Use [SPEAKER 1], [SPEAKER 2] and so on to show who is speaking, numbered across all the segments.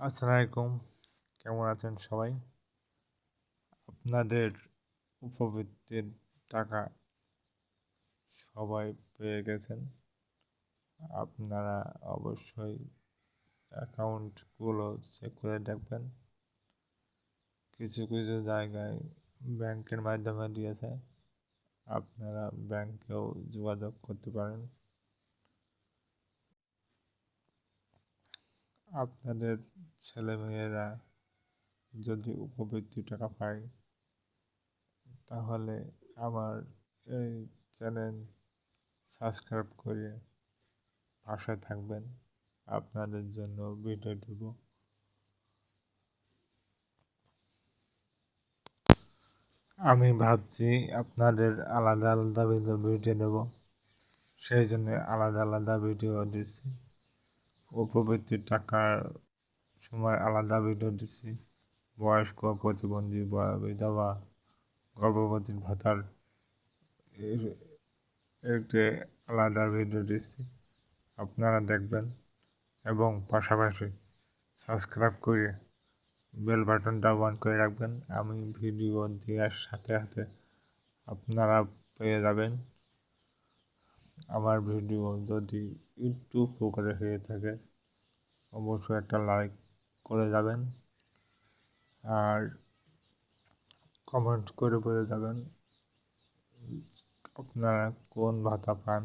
[SPEAKER 1] আসসালামু আলাইকুম কেমন আছেন সবাই? আপনাদের উপবৃত্তির টাকা সবাই পেয়ে গেছেন। আপনারা অবশ্যই অ্যাকাউন্টগুলো চেক করে দেখবেন। কিছু কিছু জায়গায় ব্যাংকের মাধ্যমে দিয়েছে। আপনারা ব্যাংকেও যোগাযোগ করতে পারেন। আপনাদের ছেলেমেয়েরা যদি উপবৃত্তি টাকা পায়, তাহলে আমার এই চ্যানেল সাবস্ক্রাইব করে পাশে থাকবেন। আপনাদের জন্য ভিডিও দেব। আমি ভাবছি আপনাদের আলাদা আলাদা ভিডিও দেব। সেই জন্য আলাদা আলাদা ভিডিও দিচ্ছি। উপবৃত্তির টাকার সময় আলাদা ভিডিও দিচ্ছি। বয়স্ক, প্রতিবন্ধী বিধবা, গর্ভবতী ভাতার একটি আলাদা ভিডিও দিচ্ছি। আপনারা দেখবেন এবং পাশাপাশি সাবস্ক্রাইব করে বেল বাটনটা অন করে রাখবেন। আমি ভিডিও দেওয়ার সাথে সাথে আপনারা পেয়ে যাবেন। আমার ভিডিও যদি একটু উপকারে হয়ে থাকে, অবশ্যই একটা লাইক করে যাবেন। আর কমেন্ট করে বলে যাবেন আপনারা কোন ভাতা পান,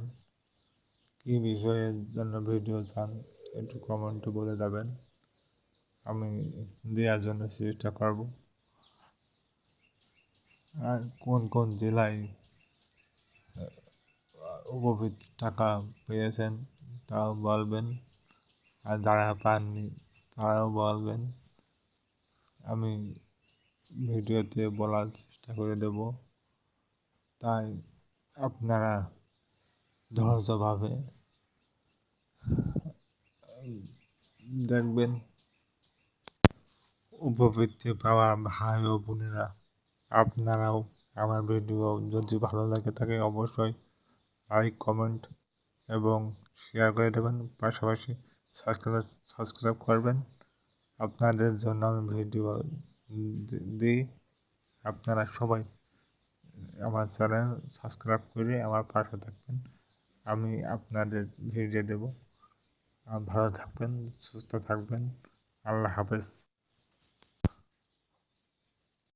[SPEAKER 1] কী বিষয়ের জন্য ভিডিও চান, একটু কমেন্টে বলে যাবেন। আমি দেওয়ার জন্য চেষ্টা করব। আর কোন কোন জেলায় উপবৃত্তি টাকা পেয়েছেন তাও বলবেন। আর যারা পাননি, তারাও বলবেন। আমি ভিডিওতে বলার চেষ্টা করে দেব। তাই আপনারা ধৈর্যভাবে দেখবেন, উপবৃত্তি পাওয়া ভাই ও বোনেরা, আপনারাও আমার ভিডিও যদি ভালো লাগে থাকে অবশ্যই লাইক, কমেন্ট এবং শেয়ার করে দেবেন পাশাপাশি সাবস্ক্রাইব সাবস্ক্রাইব করবেন। আপনাদের জন্য আমি ভিডিও দিই আপনারা সবাই আমার চ্যানেল সাবস্ক্রাইব করে আমার পাশে থাকবেন। আমি আপনাদের ভিডিও দেব। ভালো থাকবেন, সুস্থ থাকবেন। আল্লাহ হাফেজ।